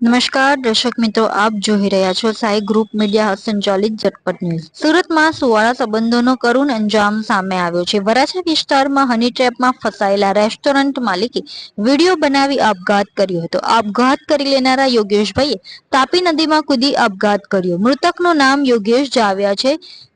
નમસ્કાર, દર્શક મિત્રો, આપ જોઈ રહ્યા છો સાઈ ગ્રુપ મીડિયા સંચાલિત ઝટપટ ન્યૂઝ. સુરતમાં સુવાળા સંબંધોનો કરુણ અંજામ સામે આવ્યો છે. વરાછા વિસ્તારમાં હની ટ્રેપમાં ફસાયેલા રેસ્ટોરન્ટ માલિકે વીડિયો બનાવી આપઘાત કર્યો હતો. આપઘાત કરી લેનારા યોગેશભાઈએ તાપી નદીમાં કૂદી આપઘાત કર્યો. મૃતકનું નામ યોગેશ જાવ્યા છે.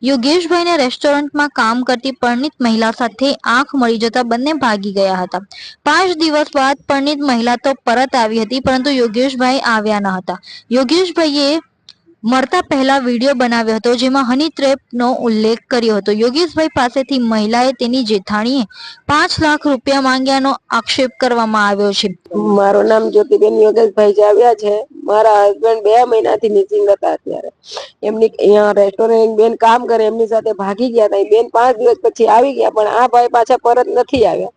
યોગેશભાઈને રેસ્ટોરન્ટમાં કામ કરતી પરણિત મહિલા સાથે આંખ મળી જતા બંને ભાગી ગયા હતા. પાંચ દિવસ બાદ પરણિત મહિલા તો પરત આવી હતી, પરંતુ યોગેશભાઈ આવ્યા ન હતા. યોગેશભાઈએ મરતા પહેલા વીડિયો બનાવ્યો હતો, જેમાં હની ટ્રેપનો ઉલ્લેખ કર્યો હતો. યોગેશભાઈ પાસેથી મહિલાએ તેની જેઠાણીએ પાંચ લાખ રૂપિયા માંગ્યાનો આક્ષેપ કરવામાં આવ્યો છે. મારું નામ જ્યોતિબેન યોગેશભાઈ જાવ્યા છે. મારા હસબન્ડ બે મહિનાથી મિસિંગ હતા અત્યારે. એમની અહીંયા રેસ્ટોરન્ટ બેન કામ કરે, એમની સાથે ભાગી ગયા હતા. બેન પાંચ દિવસ પછી આવી ગયા, પણ આ ભાઈ પાછા પરત નથી આવ્યા.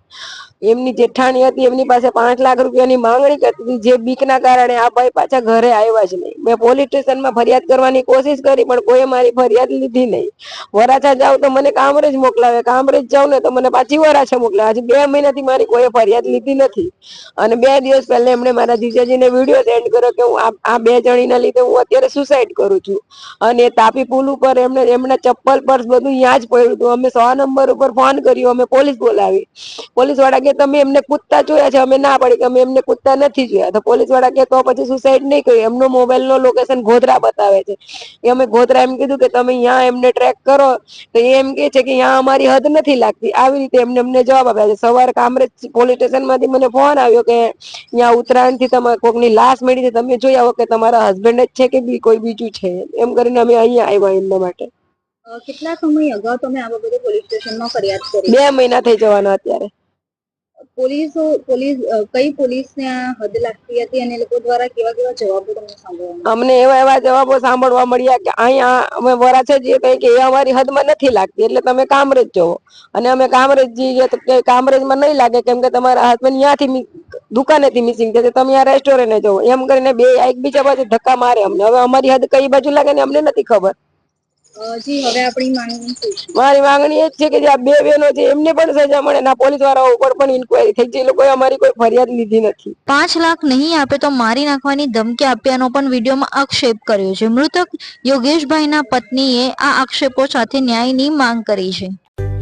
એમની જેઠાણી હતી, એમની પાસે પાંચ લાખ રૂપિયાની માંગણી કરતી જે બીકના કારણે આ ભાઈ પાછા ઘરે આવ્યા જ નહીં. મેં પોલીસ સ્ટેશનમાં ફરિયાદ કરવાની કોશિશ કરી, પણ કોઈ મારી ફરિયાદ લીધી નહીં. વરાછા જાવ તો મને કામરેજ મોકલાવે. કામરેજ જાઉં ને તો મને પાછી વરાછા મોકલાવે. હજી બે મહિનાથી મારી કોઈ ફરિયાદ લીધી નથી. અને બે દિવસ પહેલા એમણે મારા જીજાજીને વીડિયો સેન્ડ કર્યો કે હું આ- બે જણીના લીધે હું અત્યારે સુસાઇડ કરું છું. અને તાપી પુલ ઉપર એમને એમના ચપ્પલ પર્સ બધું ત્યાં જ પડ્યું હતું. અમે સો નંબર ઉપર ફોન કર્યો. અમે પોલીસ બોલાવી. પોલીસવાળા કે તમે એમને કૂદતા જોયા છે અમે ના પડી કે અમે એમને કૂદતા નથી જોયા. તો પોલીસવાળા કે તો પછી સુસાઇડ નહીં કર્યું. એમનો મોબાઈલ નો લોકેશન ગોધરા બતાવે છે. એ અમે ગોધરા એમ કીધું કે તમે અહીંયા એમને ટ્રેક કરો. તો એ એમ કે છે કે અહીંયા અમારી હદ નથી લાગતી. આવી રીતે એમને અમને જવાબ આપ્યા છે. સવારે કામરેજ પોલીસ સ્ટેશનમાંથી મને ફોન આવ્યો કે અહીંયા ઉત્તરાયણથી તમારે કોકની લાશ મળી છે. તમે જોઈ આવો કે તમારા હસબન્ડ જ છે કે બી કોઈ બીજું છે. એમ કરીને અમે અહીંયા આવ્યા એમના માટે. કેટલા સમય અગાઉ તમે આ બાબતે પોલીસ સ્ટેશનમાં ફરિયાદ કરી? બે મહિના થઈ જવાના અત્યારે. પોલીસો, પોલીસ કઈ પોલીસને હદ લાગતી હતી અને લોકો દ્વારા કેવા કેવા જવાબો તમને સાંભળવા અમને એવા એવા જવાબો સાંભળવા મળ્યા કે અહીંયા અમે વરાછે જઈએ તો કે એ અમારી હદમાં નથી લાગતી, એટલે તમે કામરેજ જવો અને અમે કામરેજ જઈએ તો કે કામરેજમાં નહીં લાગે, કેમ કે તમારા હસબન્ડ ત્યાંથી દુકાનેથી મિસિંગ છે તમે આ રેસ્ટોરન્ટે જવો એમ કરીને બે, એકબીજા બાજુ ધક્કા મારે અમને. હવે અમારી હદ કઈ બાજુ લાગે ને અમને નથી ખબર. જી હવે આપણી માંગણી મારી માંગણી એ જ છે કે જે આ બે બહેનો છે એમને પણ સજા મળે ના પોલીસવાળા ઉપર પણ ઇન્કવાયરી થઈ છે એ લોકોએ અમારી કોઈ ફરિયાદ લીધી નથી. પાંચ લાખ નહીં આપે તો મારી નાખવાની ધમકી આપ્યાનો પણ વિડીયોમાં આક્ષેપ કર્યો છે. મૃતક યોગેશભાઈના પત્નીએ આ આક્ષેપો સાથે ન્યાયની માંગ કરી છે.